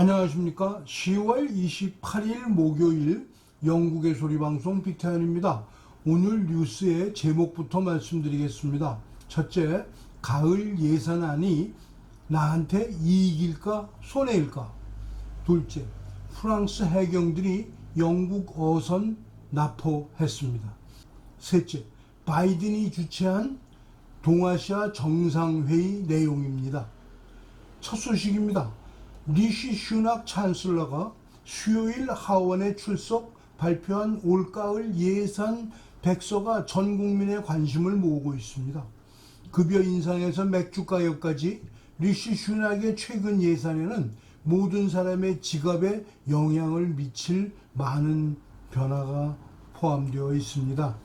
안녕하십니까. 10월 28일 목요일 영국의 소리방송 빅타연입니다. 오늘 뉴스의 제목부터 말씀드리겠습니다. 첫째, 가을 예산안이 나한테 이익일까 손해일까? 둘째, 프랑스 해경들이 영국 어선 납포했습니다. 셋째, 바이든이 주최한 동아시아 정상회의 내용입니다. 첫 소식입니다. 리시 슈낙 찬슬러가 수요일 하원에 출석 발표한 올가을 예산 백서가 전 국민의 관심을 모으고 있습니다. 급여 인상에서 맥주 가격까지 리시 슈낙의 최근 예산에는 모든 사람의 지갑에 영향을 미칠 많은 변화가 포함되어 있습니다.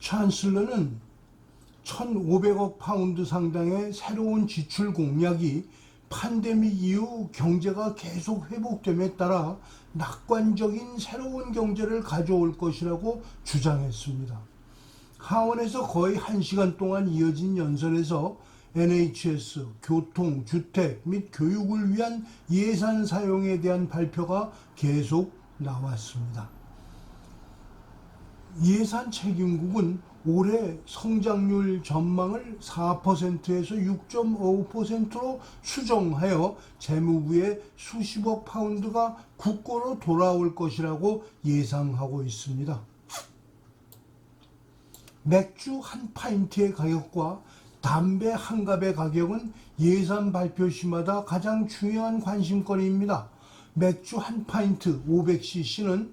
찬슬러는 1,500억 파운드 상당의 새로운 지출 공약이 팬데믹 이후 경제가 계속 회복됨에 따라 낙관적인 새로운 경제를 가져올 것이라고 주장했습니다. 하원에서 거의 1시간 동안 이어진 연설에서 NHS, 교통, 주택 및 교육을 위한 예산 사용에 대한 발표가 계속 나왔습니다. 예산 책임국은 올해 성장률 전망을 4%에서 6.5%로 수정하여 재무부에 수십억 파운드가 국고로 돌아올 것이라고 예상하고 있습니다. 맥주 한 파인트의 가격과 담배 한 갑의 가격은 예산 발표 시마다 가장 중요한 관심거리입니다. 맥주 한 파인트 500cc는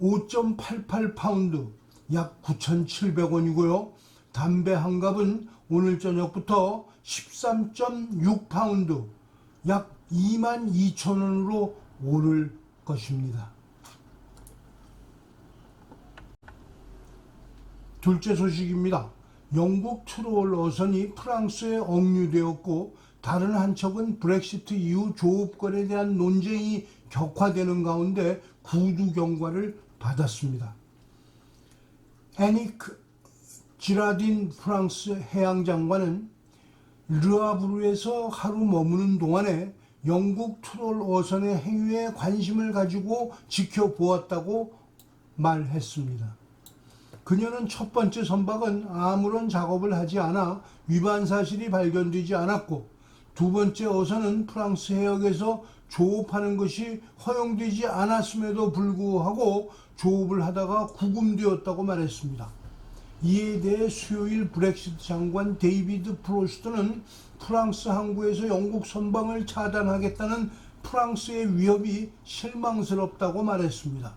5.88파운드 약 9,700원이고요. 담배 한 갑은 오늘 저녁부터 13.6파운드 약 22,000원으로 오를 것입니다. 둘째 소식입니다. 영국 트롤 어선이 프랑스에 억류되었고 다른 한 척은 브렉시트 이후 조업권에 대한 논쟁이 격화되는 가운데 구두 경과를 받았습니다. 에니크 지라딘 프랑스 해양장관은 르아브르에서 하루 머무는 동안에 영국 트롤 어선의 행위에 관심을 가지고 지켜보았다고 말했습니다. 그녀는 첫 번째 선박은 아무런 작업을 하지 않아 위반 사실이 발견되지 않았고 두 번째 어선은 프랑스 해역에서 조업하는 것이 허용되지 않았음에도 불구하고 조업을 하다가 구금되었다고 말했습니다. 이에 대해 수요일 브렉시트 장관 데이비드 프로스트는 프랑스 항구에서 영국 선방을 차단하겠다는 프랑스의 위협이 실망스럽다고 말했습니다.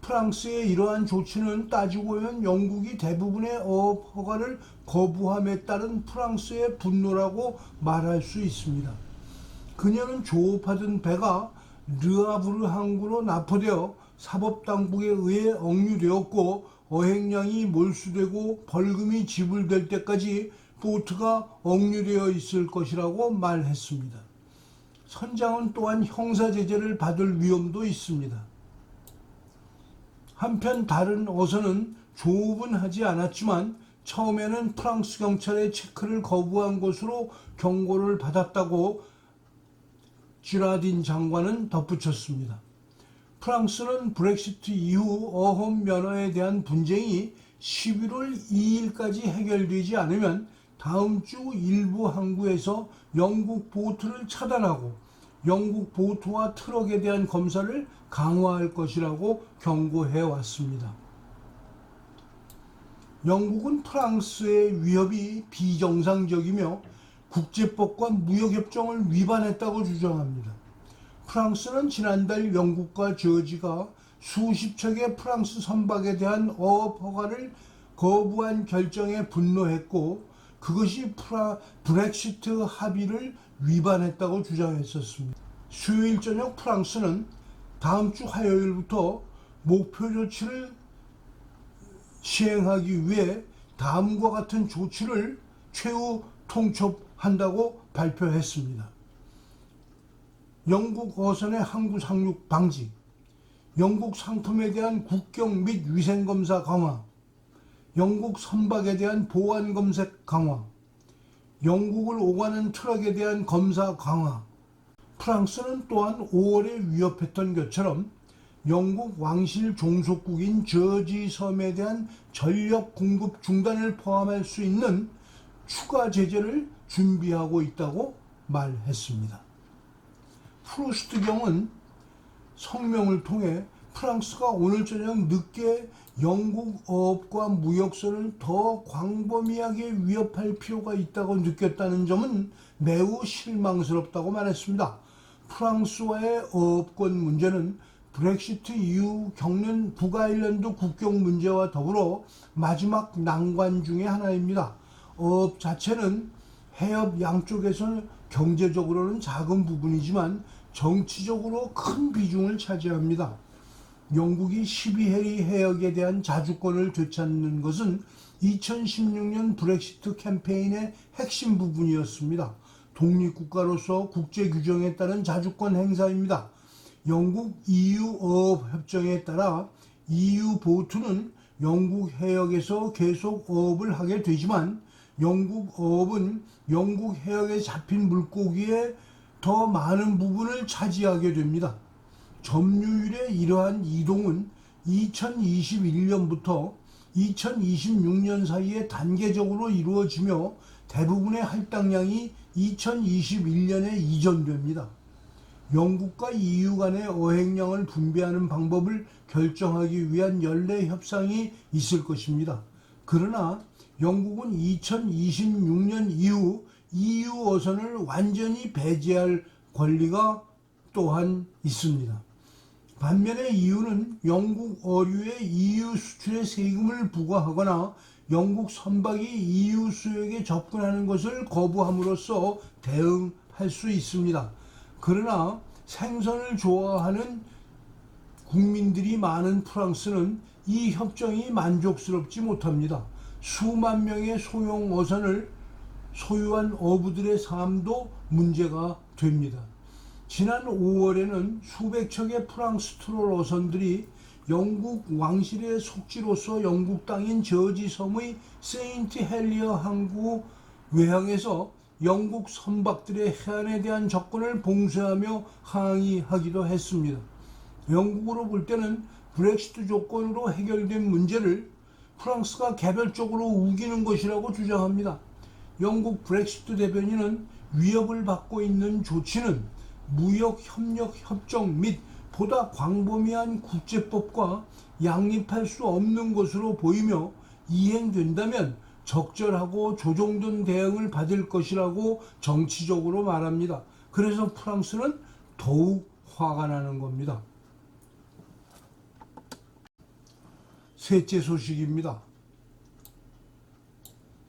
프랑스의 이러한 조치는 따지고 보면 영국이 대부분의 어업 허가를 거부함에 따른 프랑스의 분노라고 말할 수 있습니다. 그녀는 조업하던 배가 르아브르 항구로 납포되어 사법당국에 의해 억류되었고 어획량이 몰수되고 벌금이 지불될 때까지 보트가 억류되어 있을 것이라고 말했습니다. 선장은 또한 형사제재를 받을 위험도 있습니다. 한편 다른 어선은 조업은 하지 않았지만 처음에는 프랑스 경찰의 체크를 거부한 것으로 경고를 받았다고 지라딘 장관은 덧붙였습니다. 프랑스는 브렉시트 이후 어업 면허에 대한 분쟁이 11월 2일까지 해결되지 않으면 다음 주 일부 항구에서 영국 보트를 차단하고 영국 보트와 트럭에 대한 검사를 강화할 것이라고 경고해 왔습니다. 영국은 프랑스의 위협이 비정상적이며 국제법과 무역협정을 위반했다고 주장합니다. 프랑스는 지난달 영국과 저지가 수십 척의 프랑스 선박에 대한 어업 허가를 거부한 결정에 분노했고 그것이 프라, 브렉시트 합의를 위반했다고 주장했었습니다. 수요일 저녁 프랑스는 다음 주 화요일부터 목표 조치를 시행하기 위해 다음과 같은 조치를 최후 통첩 한다고 발표했습니다. 영국 어선의 항구 상륙 방지, 영국 상품에 대한 국경 및 위생 검사 강화, 영국 선박에 대한 보안 검색 강화, 영국을 오가는 트럭에 대한 검사 강화, 프랑스는 또한 5월에 위협했던 것처럼 영국 왕실 종속국인 저지 섬에 대한 전력 공급 중단을 포함할 수 있는 추가 제재를 준비하고 있다고 말했습니다. 프루스트 경은 성명을 통해 프랑스가 오늘 저녁 늦게 영국 어업과 무역선을 더 광범위하게 위협할 필요가 있다고 느꼈다는 점은 매우 실망스럽다고 말했습니다. 프랑스와의 어업권 문제는 브렉시트 이후 겪는 북아일랜드 국경 문제와 더불어 마지막 난관 중의 하나입니다. 어업 자체는 해협 양쪽에서 경제적으로는 작은 부분이지만 정치적으로 큰 비중을 차지합니다. 영국이 12해리 해역에 대한 자주권을 되찾는 것은 2016년 브렉시트 캠페인의 핵심 부분이었습니다. 독립국가로서 국제 규정에 따른 자주권 행사입니다. 영국 EU 어업 협정에 따라 EU 보트는 영국 해역에서 계속 어업을 하게 되지만 영국 어업은 영국 해역에 잡힌 물고기의 더 많은 부분을 차지하게 됩니다. 점유율의 이러한 이동은 2021년부터 2026년 사이에 단계적으로 이루어지며 대부분의 할당량이 2021년에 이전됩니다. 영국과 EU 간의 어획량을 분배하는 방법을 결정하기 위한 연례 협상이 있을 것입니다. 그러나 영국은 2026년 이후 EU 어선을 완전히 배제할 권리가 또한 있습니다. 반면에 EU는 영국 어류의 EU 수출에 세금을 부과하거나 영국 선박이 EU 수역에 접근하는 것을 거부함으로써 대응할 수 있습니다. 그러나 생선을 좋아하는 국민들이 많은 프랑스는 이 협정이 만족스럽지 못합니다. 수만 명의 소형 어선을 소유한 어부들의 삶도 문제가 됩니다. 지난 5월에는 수백 척의 프랑스 트롤 어선들이 영국 왕실의 속지로서 영국 땅인 저지 섬의 세인트 헬리어 항구 외항에서 영국 선박들의 해안에 대한 접근을 봉쇄하며 항의하기도 했습니다. 영국으로 볼 때는 브렉시트 조건으로 해결된 문제를 프랑스가 개별적으로 우기는 것이라고 주장합니다. 영국 브렉시트 대변인은 위협을 받고 있는 조치는 무역 협력 협정 및 보다 광범위한 국제법과 양립할 수 없는 것으로 보이며 이행된다면 적절하고 조정된 대응을 받을 것이라고 정치적으로 말합니다. 그래서 프랑스는 더욱 화가 나는 겁니다. 셋째 소식입니다.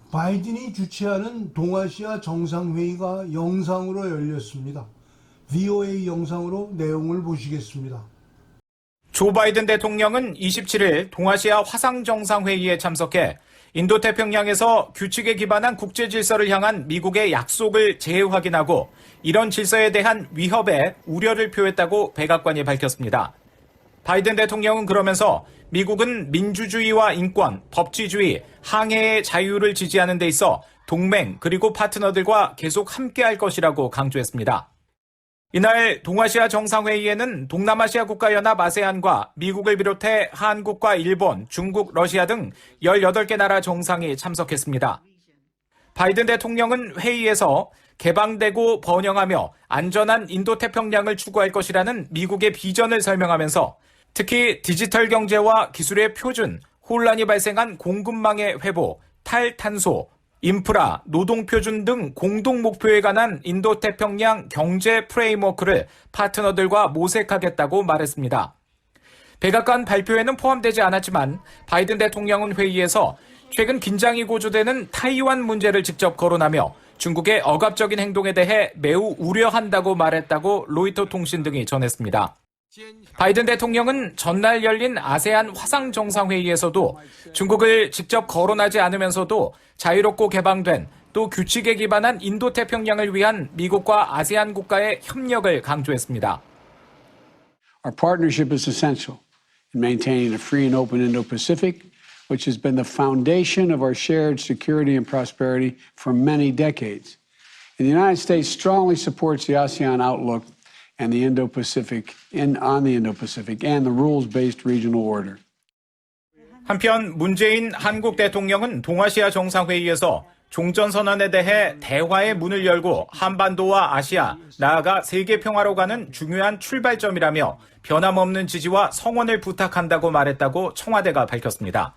바이든이 주최하는 동아시아 정상회의가 영상으로 열렸습니다. VOA 영상으로 내용을 보시겠습니다. 조 바이든 대통령은 27일 동아시아 화상정상회의에 참석해 인도태평양에서 규칙에 기반한 국제 질서를 향한 미국의 약속을 재확인하고 이런 질서에 대한 위협에 우려를 표했다고 백악관이 밝혔습니다. 바이든 대통령은 그러면서 미국은 민주주의와 인권, 법치주의, 항해의 자유를 지지하는 데 있어 동맹 그리고 파트너들과 계속 함께할 것이라고 강조했습니다. 이날 동아시아 정상회의에는 동남아시아 국가연합 아세안과 미국을 비롯해 한국과 일본, 중국, 러시아 등 18개 나라 정상이 참석했습니다. 바이든 대통령은 회의에서 개방되고 번영하며 안전한 인도태평양을 추구할 것이라는 미국의 비전을 설명하면서 특히 디지털 경제와 기술의 표준, 혼란이 발생한 공급망의 회복, 탈탄소, 인프라, 노동표준 등 공동 목표에 관한 인도태평양 경제 프레임워크를 파트너들과 모색하겠다고 말했습니다. 백악관 발표에는 포함되지 않았지만 바이든 대통령은 회의에서 최근 긴장이 고조되는 타이완 문제를 직접 거론하며 중국의 억압적인 행동에 대해 매우 우려한다고 말했다고 로이터 통신 등이 전했습니다. 바이든 대통령은 전날 열린 아세안 화상 정상회의에서도 중국을 직접 거론하지 않으면서도 자유롭고 개방된 또 규칙에 기반한 인도 태평양을 위한 미국과 아세안 국가의 협력을 강조했습니다. Our partnership is essential in maintaining a free and open Indo Pacific which has been the foundation of our shared security and prosperity for many decades. And the United States strongly supports the ASEAN outlook and the Indo-Pacific in, on the Indo-Pacific and the rules-based regional order. 한편 문재인 한국 대통령은 동아시아 정상회의에서 종전 선언에 대해 대화의 문을 열고 한반도와 아시아, 나아가 세계 평화로 가는 중요한 출발점이라며 변함없는 지지와 성원을 부탁한다고 말했다고 청와대가 밝혔습니다.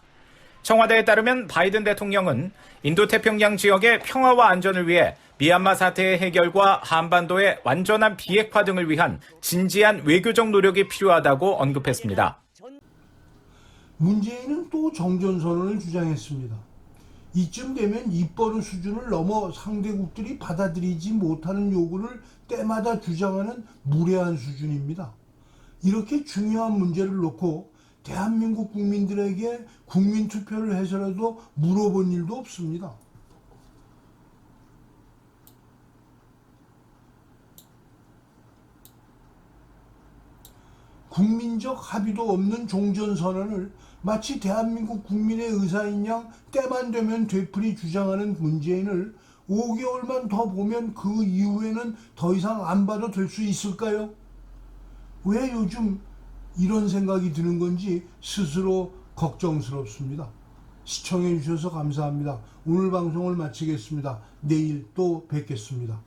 청와대에 따르면 바이든 대통령은 인도태평양 지역의 평화와 안전을 위해 미얀마 사태의 해결과 한반도의 완전한 비핵화 등을 위한 진지한 외교적 노력이 필요하다고 언급했습니다. 문재인은 또 정전선언을 주장했습니다. 이쯤 되면 입버릇 수준을 넘어 상대국들이 받아들이지 못하는 요구를 때마다 주장하는 무례한 수준입니다. 이렇게 중요한 문제를 놓고 대한민국 국민들에게 국민 투표를 해서라도 물어본 일도 없습니다. 국민적 합의도 없는 종전선언을 마치 대한민국 국민의 의사인 양 때만 되면 되풀이 주장하는 문재인을 5개월만 더 보면 그 이후에는 더 이상 안 봐도 될 수 있을까요? 왜 요즘 이런 생각이 드는 건지 스스로 걱정스럽습니다. 시청해 주셔서 감사합니다. 오늘 방송을 마치겠습니다. 내일 또 뵙겠습니다.